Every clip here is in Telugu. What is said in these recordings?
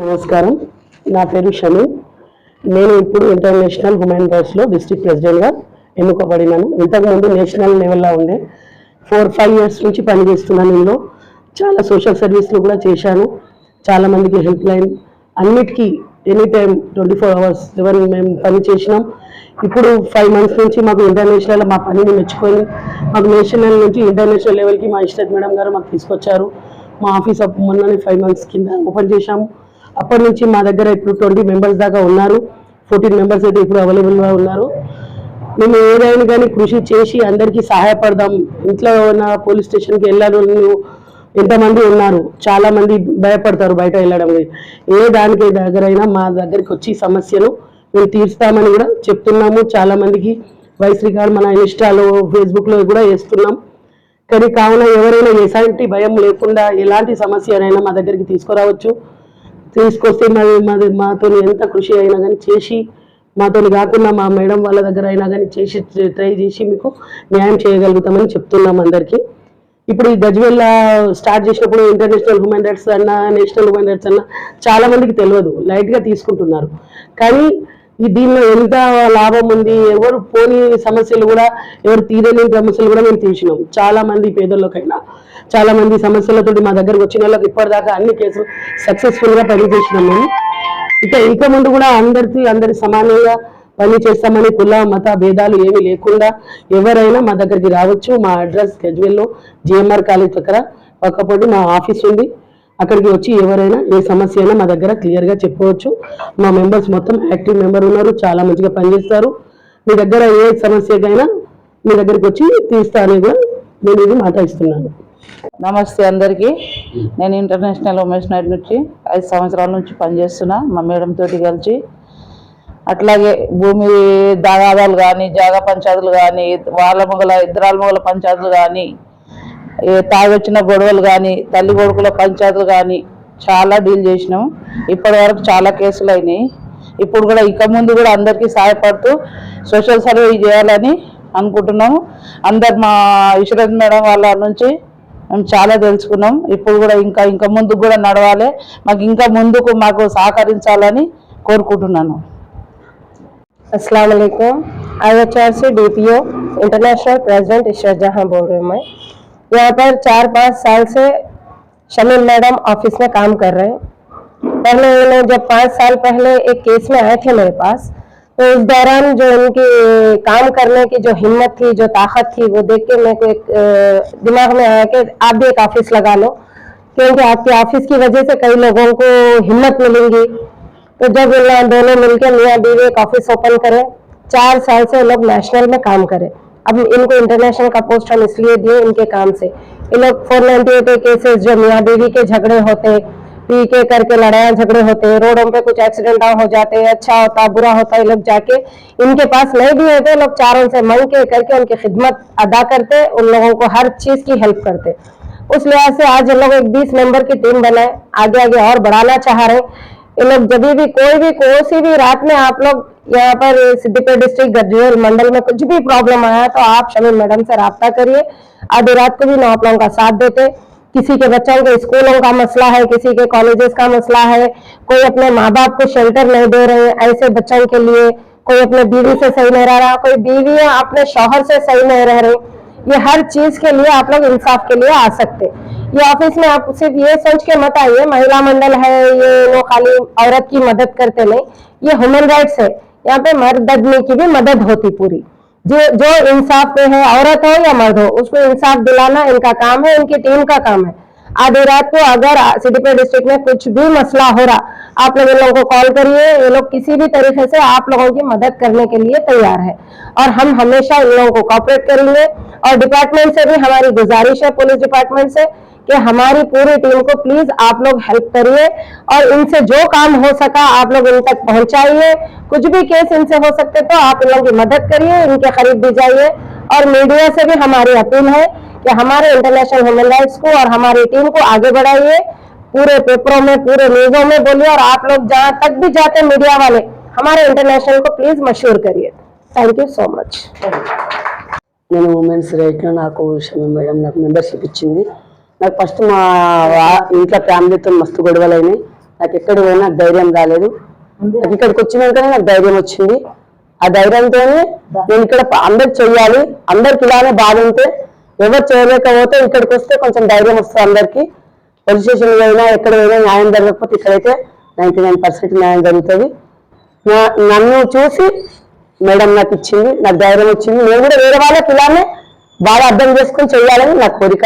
నమస్కారం. నా పేరు షమి. నేను ఇప్పుడు ఇంటర్నేషనల్ హ్యూమన్ రైట్స్లో డిస్ట్రిక్ట్ ప్రెసిడెంట్గా ఎన్నుకోబడినాను. ఇంతకుముందు నేషనల్ లెవెల్లో ఉండే. ఫోర్ ఫైవ్ ఇయర్స్ నుంచి పనిచేస్తున్నాను ఇందులో. చాలా సోషల్ సర్వీస్లు కూడా చేశాను. చాలామందికి హెల్ప్ లైన్ అన్నిటికీ any time twenty four hours seven మేము పని చేసినాం. ఇప్పుడు ఫైవ్ మంత్స్ నుంచి మాకు ఇంటర్నేషనల్ మా పనిని మెచ్చుకొని మాకు నేషనల్ నుంచి ఇంటర్నేషనల్ లెవెల్కి మా ఇష్టత్ మేడం గారు మాకు తీసుకొచ్చారు. మా ఆఫీస్ అప్ మొన్ననే ఫైవ్ మంత్స్ కింద ఓపెన్ చేశాము అప్పటి నుంచి మా దగ్గర ఇప్పుడు ట్వంటీ మెంబర్స్ దాకా ఉన్నారు. ఫోర్టీన్ మెంబర్స్ అయితే ఇప్పుడు అవైలబుల్గా ఉన్నారు. మేము ఏదైనా కానీ కృషి చేసి అందరికీ సహాయపడదాం. ఇంట్లో ఉన్న పోలీస్ స్టేషన్కి వెళ్ళాను నువ్వు ఎంతమంది ఉన్నారు? చాలా మంది భయపడతారు బయట వెళ్ళడం ఏ దానికి దగ్గరైనా మా దగ్గరికి వచ్చి సమస్యను మేము తీరుస్తామని కూడా చెప్తున్నాము. చాలా మందికి వైస్ మన ఇన్స్టాలో ఫేస్బుక్లో కూడా వేస్తున్నాం. కానీ కావున ఎవరైనా ఎలాంటి భయం లేకుండా ఎలాంటి సమస్యనైనా మా దగ్గరికి తీసుకురావచ్చు. తీసుకొస్తే మరి మాది మాతో ఎంత కృషి అయినా కానీ చేసి మాతో కాకుండా మా మేడం వాళ్ళ దగ్గర అయినా కానీ చేసి ట్రై చేసి మీకు న్యాయం చేయగలుగుతామని చెప్తున్నాం అందరికీ. ఇప్పుడు ఈ గజ్వెల్ స్టార్ట్ చేసినప్పుడు ఇంటర్నేషనల్ హ్యూమన్ రైట్స్ అన్న నేషనల్ హ్యూమన్ రైట్స్ అన్న చాలా మందికి తెలియదు. లైట్గా తీసుకుంటున్నారు. కానీ ఈ దీనిలో ఎంత లాభం ఉంది ఎవరు పోని సమస్యలు కూడా ఎవరు తీరని సమస్యలు కూడా మేము తీసినాం. చాలా మంది పేదల్లోకైనా చాలా మంది సమస్యలతోటి మా దగ్గరకు వచ్చిన వాళ్ళకి ఇప్పటిదాకా అన్ని కేసులు సక్సెస్ఫుల్గా పని చేసినాం మేము. ఇక ఇంకా ముందు కూడా అందరికీ అందరి సమానంగా పని చేస్తామని కుల మత భేదాలు ఏమీ లేకుండా ఎవరైనా మా దగ్గరికి రావచ్చు. మా అడ్రస్ గజ్వెల్లో జిఎంఆర్ కాలేజ్ దగ్గర పక్కపోటి మా ఆఫీస్ ఉంది. అక్కడికి వచ్చి ఎవరైనా ఏ సమస్య అయినా మా దగ్గర క్లియర్గా చెప్పవచ్చు. మా మెంబర్స్ మొత్తం యాక్టివ్ మెంబర్ ఉన్నారు చాలా మంచిగా పనిచేస్తారు. మీ దగ్గర ఏ సమస్యకైనా మీ దగ్గరికి వచ్చి తీస్తానని కూడా నేను ఇది మాట ఇస్తున్నాను. నమస్తే అందరికీ. నేను ఇంటర్నేషనల్ ఉమెన్స్ నైట్ నుంచి ఐదు సంవత్సరాల నుంచి పనిచేస్తున్నా. మా మేడం తోటి కలిసి అట్లాగే భూమి దాగాదాలు కానీ జాగా పంచాయతీలు కానీ వాళ్ళ మొగల ఇద్దరాల మొగల పంచాయతీలు కానీ తాగొచ్చిన గొడవలు కానీ తల్లి కొడుకుల పంచాయతీలు కానీ చాలా డీల్ చేసినాం. ఇప్పటి వరకు చాలా కేసులు అయినాయి. ఇప్పుడు కూడా ఇక ముందు కూడా అందరికీ సహాయపడుతూ సోషల్ సర్వే చేయాలని అనుకుంటున్నాము. అందరు మా ఇషరత్ మేడం వాళ్ళ నుంచి మేము చాలా తెలుసుకున్నాం. ఇప్పుడు కూడా ఇంకా ఇంకా ముందుకు కూడా నడవాలి. మాకు ఇంకా ముందుకు మాకు సహకరించాలని కోరుకుంటున్నాను. अस्सलाम वालेकुम। I H R C D P O international president Ishrat Jahan बोल रही हूँ मैं। यहाँ पर चार पाँच साल से शमील मैडम ऑफ़िस में काम कर रहे हैं। पहले उन्होंने जब पाँच साल पहले एक केस में आए थे मेरे पास तो उस दौरान जो उनकी काम करने की जो हिम्मत थी, जो ताकत थी, वो देख के मेरे को एक दिमाग में आया कि आप भी एक ऑफ़िस लगा लो, क्योंकि आपके ऑफ़िस की वजह से कई लोगों को हिम्मत मिलेंगी। तो जब इन दोनों मिलकर मियाँ बीवी एक ऑफ़िस ओपन करें, चार साल से लोग नेशनल में काम करें। अब इनको इंटरनेशनल का पोस्ट हम इसलिए दिए इनके काम से। ये लोग फोर नाइनटी एट केसेस जो मियाँ बीवी के झगड़े होते पी के करके लड़ाई झगड़े होते हैं, रोडों पे कुछ एक्सीडेंट हो जाते हैं अच्छा होता, बुरा होता ये लोग जाके। इनके पास नहीं भी होते लोग चारों से मंग के करके उनकी खिदमत अदा करते, उन लोगों को हर चीज़ की हेल्प करते। उस लिहाज से आज ये लोग एक बीस मेंबर की टीम बनाए आगे आगे और बढ़ाना चाह रहे हैं। ये लोग जब भी, कोई भी कोई सी भी रात में आप लोग यहाँ पर सिद्दीपेट डिस्ट्रिक्ट गज्वेल मंडल में कुछ भी प्रॉब्लम आया तो आप शमील मैडम से रब्ता करिए। आधी रात को भी ना आप लोगों का साथ देते। किसी के बच्चों के स्कूलों का मसला है, किसी के कॉलेजेस का मसला है, कोई अपने माँ बाप को शेल्टर नहीं दे रहे ऐसे बच्चों के लिए, कोई अपने बीवी से सही नहीं रह रहा, कोई बीवियाँ अपने शोहर से सही नहीं रह रही। ये हर चीज़ के लिए आप लोग इंसाफ के लिए आ सकते। ये ऑफ़िस में आप सिर्फ़ ये सोच के मत आइए। महिला मंडल है, ये वो खाली औरत की मदद करते नहीं। ये ह्यूमन राइट्स है। यहाँ पे मर्द आदमी की भी मदद होती पूरी। जो जो इंसाफ पे है, औरत हो या मर्द हो, उसको इंसाफ दिलाना इनका काम है, इनकी टीम का काम है। आधी रात को अगर सिद्दीपेट डिस्ट्रिक्ट में कुछ भी मसला हो रहा आप लोग इन लोगों को कॉल करिए। ये लोग किसी भी तरीके से आप लोगों की मदद करने के लिए तैयार है। और हम हमेशा इन लोगों को कॉपरेट करेंगे। और डिपार्टमेंट से भी हमारी गुजारिश है पुलिस डिपार्टमेंट से, कि हमारी पूरी टीम को प्लीज़ आप लोग हेल्प करिए। और इनसे जो काम हो सका, आप लोग इन तक पहुंचाइए। कुछ भी केस इनसे हो सकते तो आप इन लोगों की मदद करिए, इनके करीब भी जाइए। और मीडिया से भी हमारी अपील है कि हमारे इंटरनेशनल ह्यूमन राइट्स को और हमारी टीम को आगे बढ़ाइए। पूरे पेपरों में पूरे न्यूजों में बोलिए और आप लोग जहां तक भी जाते मीडिया वाले हमारे इंटरनेशनल को प्लीज मशहूर करिए थैंक यू सो मच నేను ఉమెన్స్ రైట్లో నాకు షమీ మేడం నాకు మెంబర్షిప్ ఇచ్చింది నాకు ఫస్ట్ మా వా- ఇంట్లో ఫ్యామిలీతో మస్తు గొడవలు అయినాయి నాకు ఎక్కడ పోయినా నాకు ధైర్యం రాలేదు నాకు ఇక్కడికి వచ్చినాకనే నాకు ధైర్యం వచ్చింది ఆ ధైర్యంతోనే నేను ఇక్కడ ప- అందరికి చెయ్యాలి అందరికి ఇలానే బాధ ఉంటే ఎవరు చేయలేకపోతే ఇక్కడికి వస్తే కొంచెం ధైర్యం వస్తుంది అందరికి పోలీస్ స్టేషన్లో అయినా ఎక్కడ అయినా న్యాయం జరగకపోతే ఇక్కడైతే నైంటీ నైన్ పర్సెంట్ న్యాయం జరుగుతుంది. నా- నన్ను చూసి మేడం నాకు ఇచ్చింది నాకు ధైర్యం వచ్చింది. నేను కూడా వేరే వాళ్ళకి ఇలానే బాగా అర్థం చేసుకొని చెయ్యాలని నా కోరిక.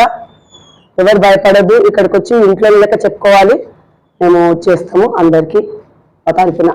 ఎవరు భయపడద్దు ఇక్కడికి వచ్చి ఇంట్లో లెక్క చెప్పుకోవాలి. మేము చేస్తాము అందరికీ. తరఫున